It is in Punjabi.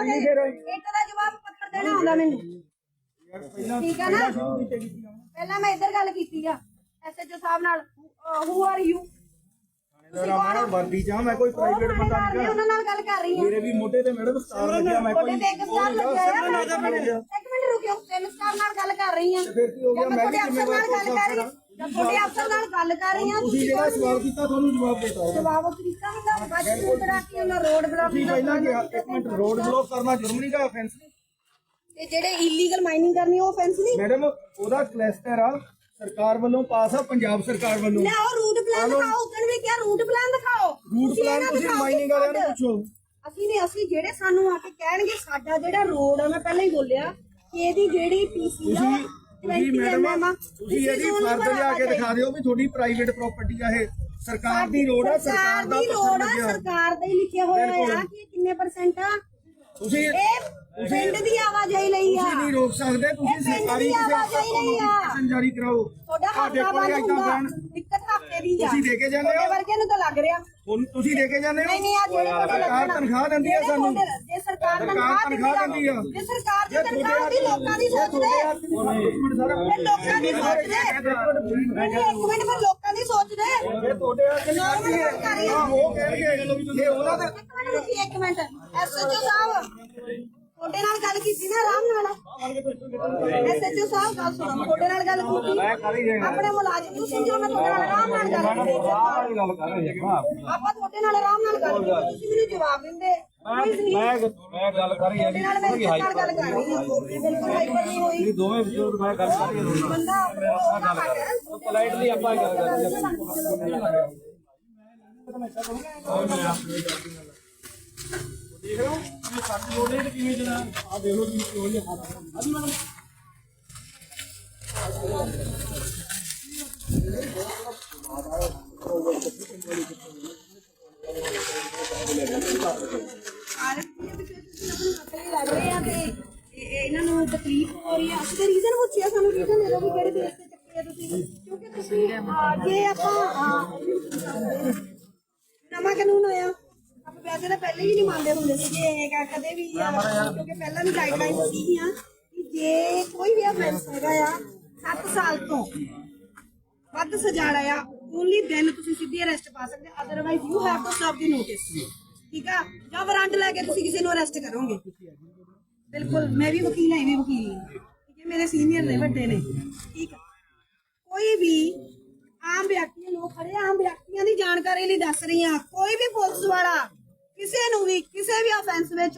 ਨਹੀਂ ਫਿਰ ਇੱਕ ਦਾ ਜਵਾਬ ਪੱਤਰ ਦੇਣਾ ਆਉਂਦਾ ਮੈਨੂੰ। ਪਹਿਲਾਂ ਠੀਕ ਹੈ ਨਾ? ਪਹਿਲਾਂ ਮੈਂ ਇੱਧਰ ਗੱਲ ਕੀਤੀ ਆ ਐਸਐਚਓ ਸਾਹਿਬ ਨਾਲ। ਹੂ ਆਰ ਯੂ ਰਾਮਾਣਾ ਵਰਦੀ ਚ ਆ, ਮੈਂ ਕੋਈ ਪ੍ਰਾਈਵੇਟ ਬੰਦਾ ਨਹੀਂ। ਉਹਨਾਂ ਨਾਲ ਗੱਲ ਕਰ ਰਹੀ ਹਾਂ ਮੇਰੇ ਵੀ ਮੋਢੇ ਤੇ ਮੈਡਮ ਸਟਾਰ ਲੱਗਿਆ ਮੈਂ ਕੋਈ ਇੱਕ ਸਟਾਰ ਲੱਗਿਆ ਇੱਕ ਮਿੰਟ ਰੁਕਿਓ ਤਿੰਨ ਸਟਾਰ ਨਾਲ ਗੱਲ ਕਰ ਰਹੀ ਹਾਂ ਫਿਰ ਕੀ ਹੋ ਗਿਆ? ਮੈਂ ਵੀ ਨਾਲ ਗੱਲ ਕਰ ਰਹੀ ਤੁਹਾਡੇ ਅਫਸਰ ਨਾਲ ਗੱਲ ਕਰ ਰਹੀ ਹਾਂ ਤੁਸੀਂ ਜਿਹੜਾ ਸਵਾਲ ਕੀਤਾ ਤੁਹਾਨੂੰ ਜਵਾਬ ਦੇਤਾ ਹੋਗਾ ਜਵਾਬ ਉਹ ਤਰੀਕਾ ਹੁੰਦਾ ਬਾਅਦ ਵਿੱਚ ਕਰਾ ਕੇ ਉਹਨਾਂ ਰੋਡ ਬਲਾਕ ਤੁਸੀਂ ਪਹਿਲਾਂ ਕਿਹਾ ਇੱਕ ਮਿੰਟ ਰੋਡ ਬਲੌਕ ਕਰਨਾ ਜੁਰਮ ਨਹੀਂ ਦਾ ਆਫੈਂਸ ਨਹੀਂ। ਤੇ ਜਿਹੜੇ ਇਲੀਗਲ ਮਾਈਨਿੰਗ ਕਰਨੀ ਉਹ offense ਨਹੀਂ? ਮੈਡਮ ਉਹਦਾ ਕਲੈਸਟਰ ਆ ਸਰਕਾਰ ਵੱਲੋਂ ਪਾਸ ਆ ਪੰਜਾਬ ਸਰਕਾਰ ਵੱਲੋਂ। ਲੈ ਉਹ ਰੂਟ ਪਲਾਨ ਦਿਖਾਓ ਉਦੋਂ ਵੀ ਕਿਹਾ ਰੂਟ ਪਲਾਨ ਦਿਖਾਓ। ਰੂਟ ਤੁਸੀਂ ਪਲਾਨ ਇਹਨਾਂ ਤੁਸੀਂ ਦਿਖਾਓ ਮਾਈਨਿੰਗ ਵਾਲਿਆਂ ਨੂੰ ਖੁਦ। ਪੁੱਛੋ। ਅਸੀਂ ਨੇ ਅਸੀਂ ਜਿਹੜੇ ਸਾਨੂੰ ਆ ਕੇ ਕਹਿਣਗੇ ਸਾਡਾ ਜਿਹੜਾ ਰੋਡ ਆ ਮੈਂ ਪਹਿਲਾਂ ਹੀ ਬੋਲਿਆ ਕਿ ਇਹਦੀ ਜਿਹੜੀ ਪੀਸੀ ਆ ਤੁਸੀਂ ਤੁਸੀਂ ਮੈਡਮ ਤੁਸੀਂ ਇਹਦੀ ਫਰਜ਼ ਲਿਆ ਕੇ ਦਿਖਾ ਦਿਓ ਵੀ ਤੁਹਾਡੀ ਪ੍ਰਾਈਵੇਟ ਪ੍ਰਾਪਰਟੀ ਆ ਇਹ। ਸਰਕਾਰ ਦੀ ਰੋਡ ਆ ਸਰਕਾਰ ਦਾ ਪੱਤਰ ਆ ਸਰਕਾਰ ਦਾ ਹੀ ਲਿਖਿਆ ਹੋਇਆ ਆ ਕਿ ਕਿੰਨੇ ਪਰਸੈਂਟ ਆ। ਤੁਸੀਂ ਇਹ ਪਿੰਡ ਦੀ ਆਵਾਜਾਈ ਲਈ ਆ। ਤੁਸੀਂ ਨਹੀਂ ਰੋਕ ਸਕਦੇ ਤੁਸੀਂ ਸਰਕਾਰੀ ਆਵਾਜਾਈ ਨਹੀਂ ਆ। ਨੋਟੀਫਿਕੇਸ਼ਨ ਜਾਰੀ ਕਰਾਓ। ਤੁਹਾਡਾ ਕੋਲੇ ਬੰਦ ਹੁੰਦਾ ਦਿੱਕਤ ਹਫ਼ਤੇ ਦੀ ਆ। ਤੁਸੀਂ ਦੇ ਕੇ ਜਾਂਦੇ ਹੋ? ਵਰਗੇ ਨੂੰ ਤਾਂ ਲੱਗ ਰਿਹਾ। ਤੁਸੀਂ ਦੇ ਕੇ ਜਾਂਦੇ ਹੋ। ਨਹੀਂ ਨਹੀਂ ਆ ਜਿਹੜੇ ਸਰਕਾਰ। ਤਨਖਾਹ ਦਿੰਦੀ ਆ ਸਾਨੂੰ। ਸਰਕਾਰ ਸਰਕਾਰ ਤਨਖਾਹ ਤਨਖਾਹ ਦਿੰਦੀ ਆ। ਜੇ ਸਰਕਾਰ ਦੀ ਜੇ ਤਨਖਾਹ ਹੁੰਦੀ ਲੋਕਾਂ ਦੀ ਸੋਚਦੇ ਇੱਕ ਮਿੰਟ ਸਰ ਇਹ ਲੋਕਾਂ ਦੀ ਸੋਚਦੇ ਨਹੀਂ, ਇੱਕ ਮਿੰਟ ਮੈਂ ਲੋਕਾਂ ਦੀ ਸੋਚਦੇ। ਇਹ ਤੁਹਾਡੇ ਹੱਥ ਨਹੀਂ ਆਉਂਦੀ ਹੈ ਹਾਂ ਉਹ ਕਹਿਣਗੇ ਇਹ ਉਹਨਾਂ ਦੇ ਇੱਕ ਮਿੰਟ ਰੁਕੀ ਇੱਕ ਮਿੰਟ। ਐਸਐਚਓ ਸਾਹਿਬ ਤੁਹਾਡੇ ਨਾਲ ਗੱਲ ਕੀਤੀ ਨਾ ਆਰਾਮ ਨਾਲ। ਐਸਐਚਓ ਸਾਹਿਬ ਗੱਲ ਸੁਣੋ ਤੁਹਾਡੇ ਨਾਲ ਗੱਲ ਕੀਤੀ। ਆਪਣੇ ਮੁਲਾਜ਼ਮ ਤੁਸੀਂ ਜੋ ਮੈਂ ਤੁਹਾਡੇ ਨਾਲ ਆਰਾਮ ਨਾਲ ਗੱਲ ਕੀਤੀ ਗੱਲ ਕਰ ਰਹੇ ਹਾਂ। ਆਪਾਂ ਤੁਹਾਡੇ ਨਾਲ ਆਰਾਮ ਨਾਲ ਗੱਲ ਕੀਤੀ ਤੁਸੀਂ ਮੈਨੂੰ ਜਵਾਬ ਦਿੰਦੇ। ਮੈਂ ਮੈਂ ਗੱਲ ਕਰ ਰਹੀ ਹਾਂ ਤੁਹਾਡੇ ਨਾਲ ਮੈਂ ਇੱਜ਼ਤ ਨਾਲ ਗੱਲ ਕਰ ਰਹੀ ਹਾਂ। ਬਿਲਕੁਲ ਹਾਈਪਰ ਨਹੀਂ ਹੋਈ। ਜੀ ਦੋਵੇਂ ਬਜ਼ੁਰਗ ਮੈਂ ਗੱਲ ਕਰ ਰਹੀ ਹਾਂ ਬੰਦਾ ਉਹਦਾ ਘੱਟ ਹੈ। ਪੋਲਾਈਟਲੀ ਆਪਾਂ ਗੱਲ ਕਰ ਰਹੇ ਹਾਂ। ਦੇਖ ਰਹੇ ਹੋ। ਇਹ ਸੱਤ ਲੋੜੇ ਤੇ ਕਿਵੇਂ ਜਨਾ ਆ ਦੇਖ ਲਓ ਜੀ ਕਿਉਂ ਜਿਹਾ ਖਾਤਾ ਹਾਂਜੀ ਮੈਡਮ ਲੱਗ ਰਹੇ ਆ ਤੇ ਇਹ- ਇਹ ਇਹਨਾਂ ਨੂੰ ਤਕਲੀਫ ਹੋ ਰਹੀ ਆ। ਅਸੀਂ ਤਾਂ ਰੀਜ਼ਨ ਪੁੱਛਿਆ ਸਾਨੂੰ ਰੀਜ਼ਨ ਦੇ ਦਿਓ ਵੀ ਕਿਹੜੇ ਬੇਸ ਤੇ ਚੱਕੇ ਆ ਤੁਸੀਂ। ਕਿਉਂਕਿ ਤੁਸੀਂ ਆ, ਜੇ ਆਪਾਂ ਆ, ਨਵਾਂ ਕਾਨੂੰਨ ਹੋਇਆ ਆਪਾਂ ਵੈਸੇ ਤਾਂ ਪਹਿਲੇ ਹੀ ਨਹੀਂ ਮੰਨਦੇ ਹੁੰਦੇ ਸੀ ਕਿ ਇਹ ਕ- ਕਦੇ ਵੀ ਆ, ਕਿਉਂਕਿ ਪਹਿਲਾਂ ਵੀ ਗਾਈਡਲਾਈਨ ਸੀਗੀਆਂ ਕਿ ਜੇ ਕੋਈ ਵੀ ਅਫੈਂਸ ਹੈਗਾ ਆ 7 ਸਾਲ ਤੋਂ ਵੱਧ ਸਜਾੜਾ ਆ ਓਨਲੀ ਦੈਨ ਤੁਸੀਂ ਸਿੱਧੀ ਅਰੈਸਟ ਪਾ ਸਕਦੇ otherwise you have to serve the notice ਠੀਕ ਆ? ਜਾਂ ਵਾਰੰਟ ਲੈ ਕੇ ਤੁਸੀਂ ਕਿਸੇ ਨੂੰ ਅਰੈਸਟ ਕਰੋਗੇ। ਬਿਲਕੁਲ, ਮੈਂ ਵੀ ਵਕੀਲ ਹਾਂ ਇਹ ਵੀ ਵਕੀਲ ਨੇ ਠੀਕ ਹੈ, ਮੇਰੇ ਸੀਨੀਅਰ ਨੇ, ਵੱਡੇ ਨੇ। ਠੀਕ ਆ ਕੋਈ ਵੀ ਆਮ ਵਿਅਕਤੀ ਨੂੰ ਖੜੇ ਆਮ ਵਿਅਕਤੀਆਂ ਦੀ ਜਾਣਕਾਰੀ ਲਈ ਦੱਸ ਰਹੀ ਹਾਂ। ਕੋਈ ਵੀ ਪੁਲਿਸ ਵਾਲਾ ਕਿਸੇ ਨੂੰ ਵੀ, ਕਿਸੇ ਵੀ ਆਫੈਂਸ ਵਿੱਚ